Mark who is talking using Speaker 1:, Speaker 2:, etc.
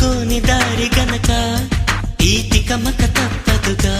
Speaker 1: అనుకోని దారి గనక ఈ తికమక తప్పదుగా.